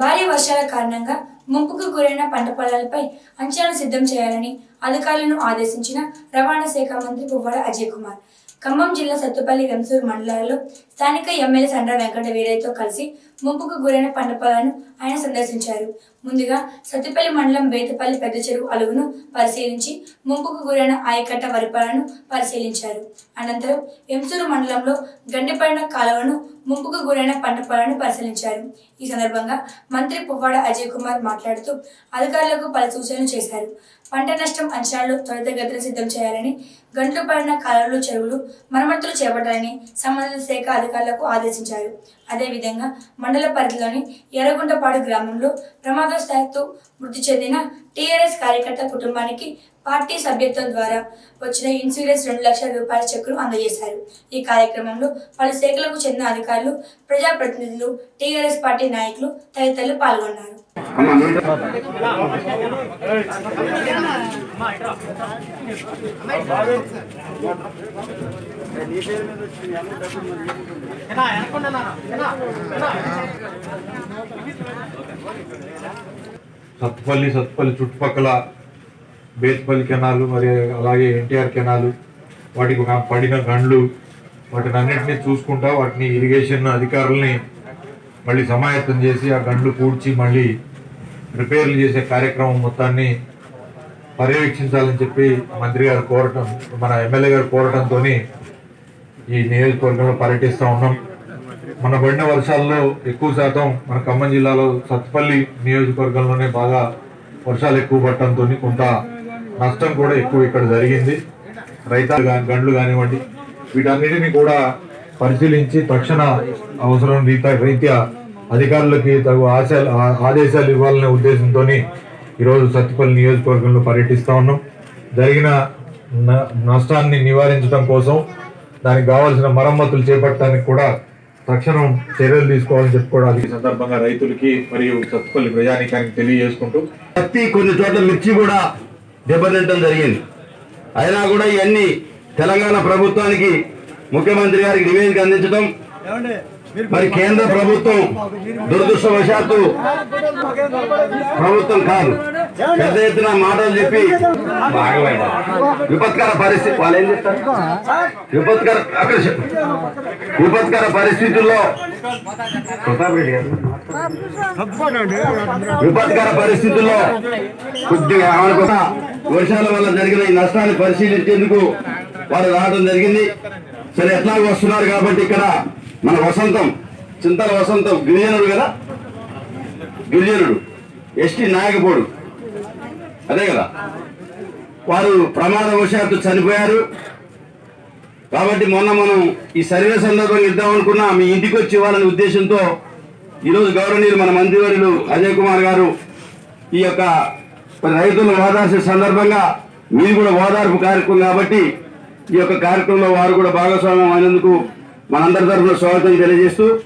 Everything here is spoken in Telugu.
భారీ వర్షాల కారణంగా ముంపుకు గురైన పంట పొలాలపై అంచనాలు సిద్ధం చేయాలని అధికారులను ఆదేశించిన రవాణా శాఖ మంత్రి పువ్వాడ అజయ్ కుమార్. ఖమ్మం జిల్లా సత్తుపల్లి వెంసూరు మండలాల్లో స్థానిక ఎమ్మెల్యే సండ్ర వెంకట వీరయ్యతో కలిసి ముంపుకు గురైన పంట పొలాలను ఆయన సందర్శించారు. ముందుగా సత్తుపల్లి మండలం బేతపల్లి పెద్ద చెరువు అలుగును పరిశీలించి ముంపుకు గురైన ఆయకట్ట వరిపాలను పరిశీలించారు. అనంతరం వెంసూరు మండలంలో గండిపడిన కాలువను ముంపుకు గురైన పంట పొలాలను పరిశీలించారు. ఈ సందర్భంగా మంత్రి పువ్వాడ అజయ్ కుమార్ మాట్లాడుతూ అధికారులకు పలు సూచనలు చేశారు. పంట నష్టం అంచనాలు త్వరితగతిన సిద్ధం చేయాలని గంటలు పడిన కాలువలు చెరువులు మరమ్మతులు చేపట్టాలని సంబంధిత శాఖ అధికారులకు ఆదేశించారు. అదేవిధంగా మండల పరిధిలోని ఎర్రగుంటపాడు గ్రామంలో ప్రమాదవశాత్తు మృతి చెందిన టీఆర్ఎస్ కార్యకర్త కుటుంబానికి పార్టీ సభ్యత్వం ద్వారా వచ్చిన ఇన్సూరెన్స్ రెండు లక్షల రూపాయల చెక్కును అందజేశారు. ఈ కార్యక్రమంలో పలు శాఖలకు చెందిన అధికారులు ప్రజాప్రతినిధులు టీఆర్ఎస్ పార్టీ నాయకులు తదితరులు పాల్గొన్నారు. సత్తుపల్లి సత్తుపల్లి చుట్టుపక్కల బేత్పల్లి కెనాలు మరి అలాగే ఎన్టీఆర్ కెనాలు వాటికి పడిన గండ్లు వాటిని అన్నింటినీ చూసుకుంటా వాటిని ఇరిగేషన్ అధికారుల్ని మళ్ళీ సమాయత్తం చేసి ఆ గండ్లు పూడ్చి మళ్ళీ రిపేర్లు చేసే కార్యక్రమం మొత్తాన్ని పర్యవేక్షించాలని చెప్పి మంత్రి గారు కోరటం మన ఎమ్మెల్యే గారు కోరటంతో ఈ నియోజకవర్గంలో పర్యటిస్తూ ఉన్నాం. మన పడిన వర్షాల్లో ఎక్కువ శాతం మన ఖమ్మం జిల్లాలో సత్పల్లి నియోజకవర్గంలోనే బాగా వర్షాలు ఎక్కువ పట్టడంతో కొంత నష్టం కూడా ఎక్కువ ఇక్కడ జరిగింది. రైతాలు కానీ గండ్లు కానివ్వండి వీటన్నిటిని కూడా పరిశీలించి తక్షణ అవసరం రీత రీత్యా అధికారులకి తగు ఆశాలు ఆదేశాలు ఇవ్వాలనే ఉద్దేశంతో ఈరోజు సత్తుపల్లి నియోజకవర్గంలో పర్యటిస్తా ఉన్నాం. జరిగిన న- నష్టాన్ని నివారించడం కోసం దానికి కావాల్సిన మరమ్మతులు చేపట్టడానికి కూడా తక్షణం చర్యలు తీసుకోవాలని చెప్పి కూడా ఈ సందర్భంగా రైతులకి మరియు సత్తుపల్లి ప్రజానీకానికి తెలియజేసుకుంటూ పత్తి కొన్ని చోట్ల మిర్చి కూడా దెబ్బతింటం జరిగింది. అయినా కూడా ఇవన్నీ తెలంగాణ ప్రభుత్వానికి ముఖ్యమంత్రి గారికి నివేదిక అందించడం మరి కేంద్ర ప్రభుత్వం దురదృష్టవశాత్తు ప్రభుత్వం కాదు. పెద్ద ఎత్తున మాటలు చెప్పి విపత్కర పరిస్థితి వాళ్ళు ఏం చెప్తారు? విపత్కర అక్కడ. విపత్కర పరిస్థితుల్లో ప్రతాప్ రెడ్డి గారు. విపత్కర పరిస్థితుల్లో కొద్దిగా ఆమెకు వర్షాల వల్ల జరిగిన ఈ నష్టాన్ని పరిశీలించేందుకు వారు రావడం జరిగింది. సరే ఎట్లాగో వస్తున్నారు కాబట్టి ఇక్కడ మన వసంతం చింతల వసంతం గిరిజనుడు కదా? గిరిజనుడు ఎస్టీ నాయకపోడు. అదే కదా? వారు ప్రమాదవశాత్తు చనిపోయారు. కాబట్టి మొన్న మనం ఈ సర్వే సందర్భంగా ఇద్దామనుకున్నా మీ ఇంటికి వచ్చి ఇవ్వాలనే ఉద్దేశంతో ఈరోజు గౌరవనీయులు మన మంత్రివర్యులు అజయ్ కుమార్ గారు ఈ యొక్క రైతులను ఓదార్చే సందర్భంగా మీరు కూడా ఓదార్పు కార్యక్రమం కాబట్టి ఈ యొక్క కార్యక్రమంలో వారు కూడా భాగస్వామ్యం అయినందుకు మనందరి తరఫున స్వాగతం తెలియజేస్తూ